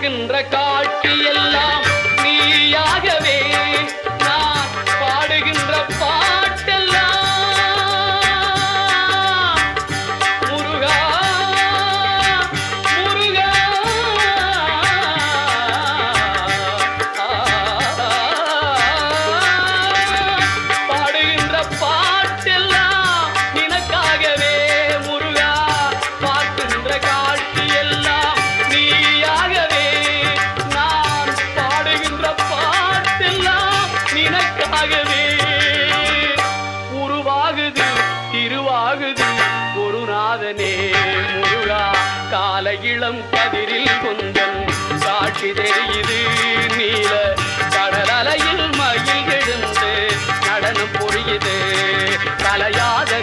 பார்க்கின்ற காட்சி திருவாகுதி. குருநாதனே முருகா கால இளம் கதிரில் குந்தன். சாட்சி தெரியுது நீல கடலலையில் மயில் எழுந்து நடனம் புரியுது. கலையாத